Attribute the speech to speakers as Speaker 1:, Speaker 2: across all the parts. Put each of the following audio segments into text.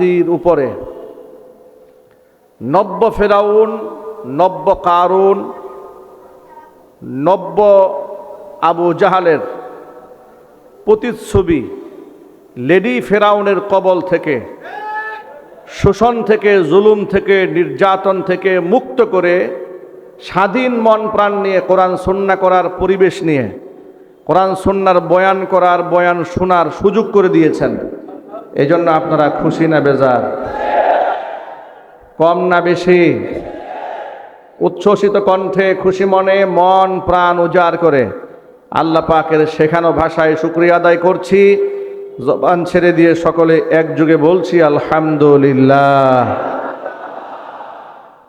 Speaker 1: জাতির উপরে। নব্য ফেরাউন, নব্য কারুন, নব্য আবু জাহালের প্রতিচ্ছবি লেডি ফেরাউনের কবল থেকে, শোষণ থেকে, জুলুম থেকে, নির্যাতন থেকে মুক্ত করে স্বাধীন মন প্রাণ নিয়ে কোরআন সন্না করার পরিবেশ নিয়ে, কোরআন সন্ন্যার বয়ান করার বয়ান শোনার সুযোগ করে দিয়েছেন। এই জন্য আপনারা খুশি না বেজার কম না বেশি উচ্ছ্বসিত কণ্ঠে খুশি মনে মন প্রাণ উজাড় করে আল্লাহ পাকের শেখানো ভাষায় শুক্রিয়া আদায় করছি জবান ছেড়ে দিয়ে সকলে একযোগে বলছি আলহামদুলিল্লাহ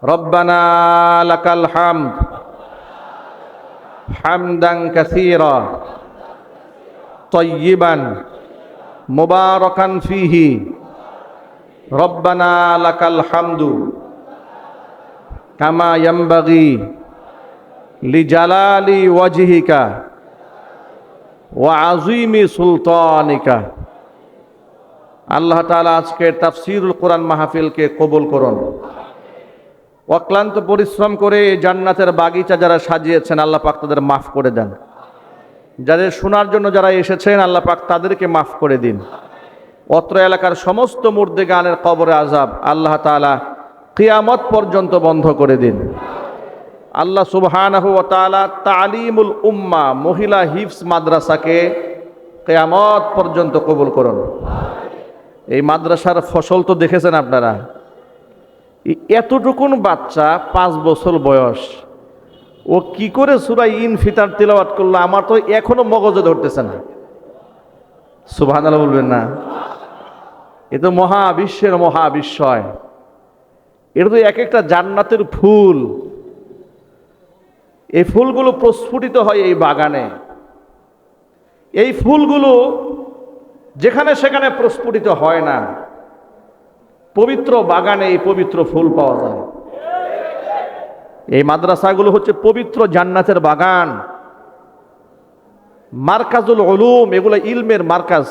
Speaker 1: রব্বানা লাকাল হামদ হামদান কাসীরা طيبا মুবারকান ফিহি। রব্বানা লাকাল হামদু কামা ইয়ামবাগি লিজালালি ওয়াজহিকা ওয়া আযীমি সুলতানিকা। আল্লাহ আজকে আজকের তাফসিরুল কোরআন মাহফিলকে কবুল করুন। অক্লান্ত পরিশ্রম করে জান্নাতের বাগিচা যারা সাজিয়েছেন, আল্লাহ পাক তাদের মাফ করে দেন। যাদের শোনার জন্য যারা এসেছেন, আল্লাহ পাক তাদেরকে মাফ করে দিন। অত্র এলাকার সমস্ত মুর্দে গানের কবরে আজাব আল্লাহ তাআলা কিয়ামত পর্যন্ত বন্ধ করে দিন। আল্লাহ সুবহানাহু তালিমুল উম্মা, মহিলা হিফস মাদ্রাসাকে কেয়ামত পর্যন্ত কবুল করুন। এই মাদ্রাসার ফসল তো দেখেছেন আপনারা। এতটুকুন বাচ্চা পাঁচ বছর বয়স। ও কি করে সুরাই ইন ফিতার তেলাওয়াত করল? আমার তো এখনও মগজে ধরতেছে না। সুবহান বলবেন না। এ তো মহাবিশ্বের মহাবিশ্বয়। এটা তো এক একটা জান্নাতের ফুল। এই ফুলগুলো প্রস্ফুটিত হয় এই বাগানে। এই ফুলগুলো যেখানে সেখানে প্রস্ফুটিত হয় না। পবিত্র বাগানে এই পবিত্র ফুল পাওয়া যায়। মাদ্রাসাগুলো হচ্ছে পবিত্র জান্নাতের বাগান। মার্কাজুল উলুম, এগুলো ইলমের মার্কাজ।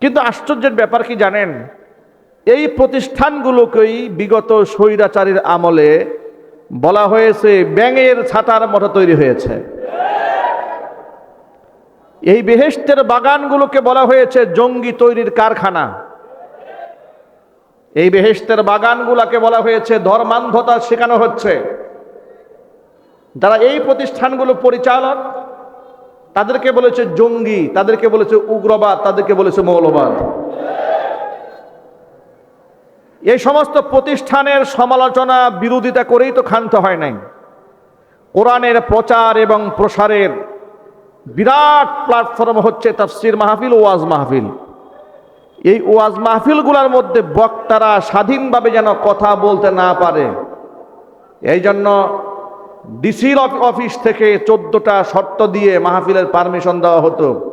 Speaker 1: কিন্তু আশ্চর্যের ব্যাপার কি জানেন? এই প্রতিষ্ঠানগুলোকেই বিগত স্বৈরাচারীর আমলে বলা হয়েছে ব্যাঙের ছাতার মতো তৈরি হয়েছে। এই বেহেস্তের বাগানগুলোকে বলা হয়েছে জঙ্গি তৈরির কারখানা। এই বেহেস্তের বাগানগুলাকে বলা হয়েছে ধর্মান্ধতা শেখানো হচ্ছে। যারা এই প্রতিষ্ঠানগুলো পরিচালক, তাদেরকে বলেছে জঙ্গি, তাদেরকে বলেছে উগ্রবাদ, তাদেরকে বলেছে মৌলবাদ। এই সমস্ত প্রতিষ্ঠানের সমালোচনা বিরোধিতা করেই তো ক্ষান্ত হয় নাই। কোরআনের প্রচার এবং প্রসারের বিরাট প্ল্যাটফর্ম হচ্ছে তাফসির মাহফিল ওয়াজ মাহফিল। এই ওয়াজ মাহফিলগুলোর মধ্যে বক্তারা স্বাধীনভাবে যেন কথা বলতে না পারে। এই জন্য ডিসির অফিস থেকে চোদ্দটা শর্ত দিয়ে মাহফিলের পারমিশন দেওয়া হতো।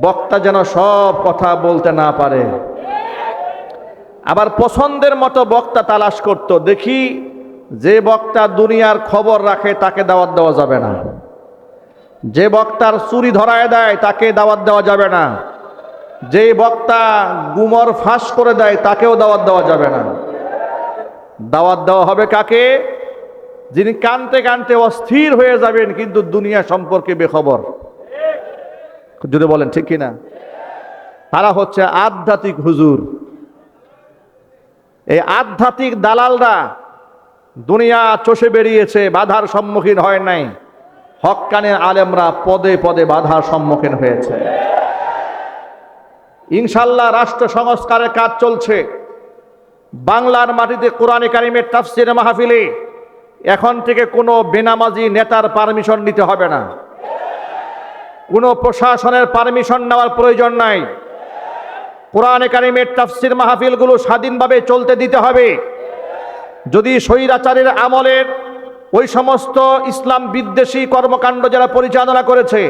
Speaker 1: বক্তা যেন সব কথা বলতে না পারে। আবার পছন্দের মতো বক্তা তালাশ করত। দেখি যে বক্তা দুনিয়ার খবর রাখে তাকে দাওয়াত দেওয়া যাবে না। যে বক্তার চুরি ধরায় দেয় তাকে দাওয়াত দেওয়া যাবে না। যে বক্তা গুমর ফাঁস করে দেয়, তাকেও দাওয়াত দেওয়া যাবে না। দাওয়াত দেওয়া হবে কাকে? যিনি কানতে কানতে অস্থির হয়ে যাবেন, কিন্তু দুনিয়া সম্পর্কে বেখবর। যদি বলেন, ঠিক কিনা? তারা হচ্ছে আধ্যাত্মিক হুজুর। এই আধ্যাত্মিক দালালরা দুনিয়া চষে বেরিয়েছে, বাধার সম্মুখীন হয় নাই। হকানের আলেমরা পদে পদে বাধার সম্মুখীন হয়েছে। ইনশাল্লাহ রাষ্ট্র সংস্কারের কাজ চলছে। বাংলার মাটিতে কোরআনে কারিমের তাফসির মাহফিলে এখন থেকে কোনো বেনামাজি নেতার পারমিশন নিতে হবে না। কোনো প্রশাসনের পারমিশন নেওয়ার প্রয়োজন নাই। কোরআনে কারিমের তাফসির মাহফিলগুলো স্বাধীনভাবে চলতে দিতে হবে। যদি স্বৈরাচারের আমলের ওই সমস্ত ইসলাম বিদ্বেষী কর্মকাণ্ড যারা পরিচালনা করেছে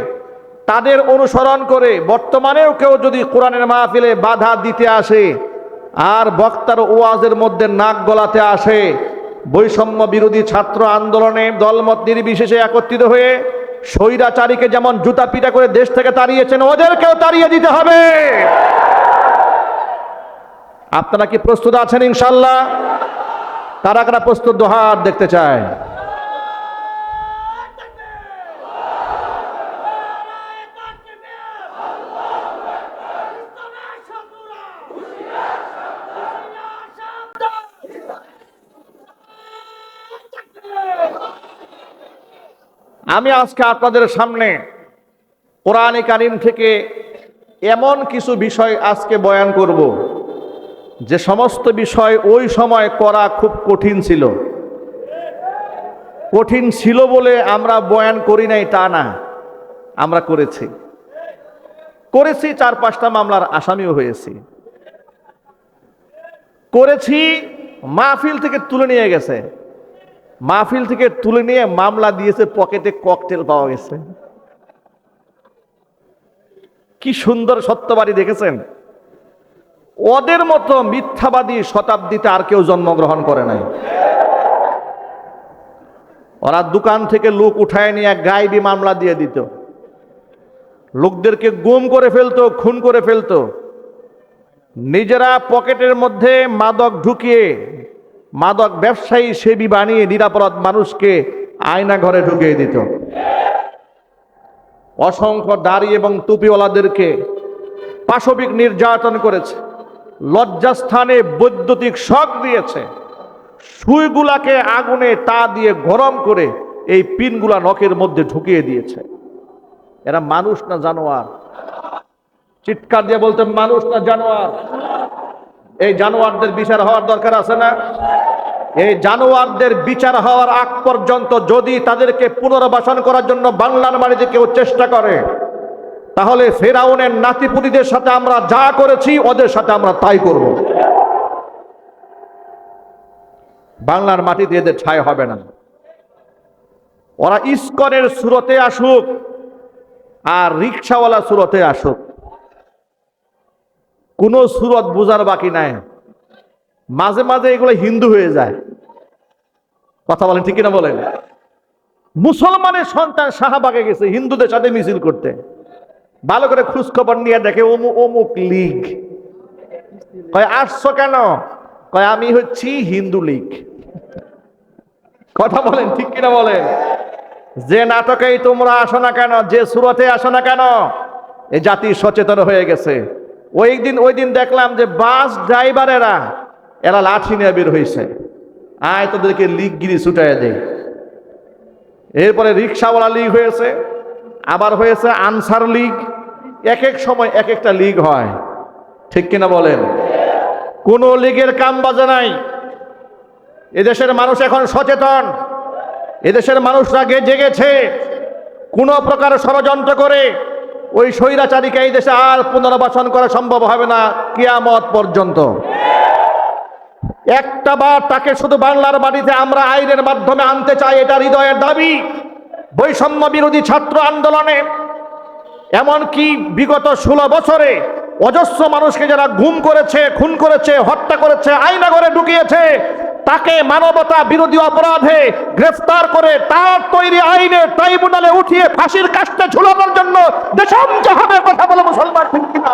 Speaker 1: তাদের অনুসরণ করে, বর্তমানেও কেউ যদি কোরআনের মাহফিলে বাধা দিতে আসে আর বক্তার ওয়াজের মধ্যে নাক গলাতে আসে, বৈষম্য বিরোধী ছাত্র আন্দোলনে দলমত নির্বিশেষে একত্রিত হয়ে স্বৈরাচারীকে যেমন জুতা পিটা করে দেশ থেকে তাড়িয়েছেন, ওদেরকেও তাড়িয়ে দিতে হবে। আপনারা কি প্রস্তুত আছেন ইনশাল্লাহ? কারা কারা প্রস্তুত? দোহার দেখতে চায়। আমি আজকে আপনাদের সামনে কোরআনে কারিম থেকে এমন কিছু বিষয় আজকে বয়ান করব, যে সমস্ত বিষয় ওই সময় করা খুব কঠিন ছিল। কঠিন ছিল বলে আমরা বয়ান করি নাই, তা না। আমরা করেছি। করেছি, চার পাঁচটা মামলার আসামিও হয়েছি। করেছি, মাহফিল থেকে তুলে নিয়ে গেছে। মাহফিল থেকে তুলে নিয়ে মামলা দিয়েছে, পকেটে ককটেল পাওয়া গেছে। কি সুন্দর সত্যবাদী দেখেছেন? ওদের মতো মিথ্যাবাদী শতাব্দীতে আর কেউ জন্মগ্রহণ করে নাই। ওরা দোকান থেকে লোক উঠায় নিয়ে গাইবি মামলা দিয়ে দিত। লোকদেরকে গুম করে ফেলতো, খুন করে ফেলতো। নিজেরা পকেটের মধ্যে মাদক ঢুকিয়ে মাদক ব্যবসায়ী সেবী বানিয়ে নিরাপরাধ মানুষকে আয়না ঘরে ঢুকিয়ে দিত। অসংখ্য দাড়ি এবং টুপিওয়ালাদেরকে পাশবিক নির্যাতন করেছে, লজ্জাস্থানে বৈদ্যুতিক শখ দিয়েছে। সুইগুলাকে আগুনে তা দিয়ে গরম করে এই পিনগুলা নখের মধ্যে ঢুকিয়ে দিয়েছে। এরা মানুষ না জানোয়ার? চিৎকার দিয়ে বলতে মানুষ না জানোয়ার? এই জানোয়ারদের বিচার হওয়ার দরকার আছে না? এই জানোয়ারদের বিচার হওয়ার আগ পর্যন্ত যদি তাদেরকে পুনর্বাসন করার জন্য বাংলার মাটিতে কেউ চেষ্টা করে, তাহলে ফেরাউনের নাতিপুতিদের সাথে আমরা যা করেছি, ওদের সাথে আমরা তাই করব। বাংলার মাটিতে এদের ছায় হবে না। ওরা ইস্কনের সুরতে আসুক আর রিক্সাওয়ালা সুরতে আসুক। কোনো সুরত বোঝার বাকি নাই। মাঝে মাঝে এগুলো হিন্দু হয়ে যায়। কথা বলেন ঠিক কিনা বলেন? মুসলমানের সন্তান শাহবাগে গেছে, হিন্দুদের সাথে মিছিল করতে। ভালো করে খোঁজ খবর নিয়ে দেখে অমুক লীগ। কয়, আসছো কেন? কয়, আমি হচ্ছি হিন্দু লীগ। কথা বলেন ঠিক কিনা বলেন? যে নাটকেই তোমরা আসো না কেন, যে সুরতে আসো না কেন, এ জাতি সচেতন হয়ে গেছে। ওই দিন ওই দিন দেখলাম যে বাস ড্রাইভারেরা, এরা লাঠি নিয়ে বের হয়েছে আয় তোদেরকে লিগগিরি ছুটাই দেয় এরপরে রিক্সাওয়ালা লীগ হয়েছে, আবার হয়েছে আনসার লীগ এক এক সময় এক একটা লীগ হয়। ঠিক কিনা বলেন? কোন লীগের কাম বাজে নাই। এদেশের মানুষ এখন সচেতন। এদেশের মানুষরা জেগেছে। কোন প্রকার ষড়যন্ত্র করে ওই স্বৈরাচারীকে এই দেশে আর পুনর্বাসন করা সম্ভব হবে না, কিয়ামত পর্যন্ত। একটা বার তাকে শুধু বাংলার বাড়িতে আমরা আইনের মাধ্যমে আনতে চাই, এটা হৃদয়ের দাবি। বৈষম্য বিরোধী ছাত্র আন্দোলনে, এমনকি বিগত ষোলো বছরে অজস্র মানুষকে যারা গুম করেছে, খুন করেছে, হত্যা করেছে আইনা করে ঢুকিয়েছে তাকে মানবতা বিরোধী অপরাধে গ্রেফতার করে তার তৈরি আইনে ট্রাইব্যুনালে উঠিয়ে ফাঁসির কাস্তে ঝুলানোর জন্য দেশম হবে কথা বলে মুসলমান কিনা?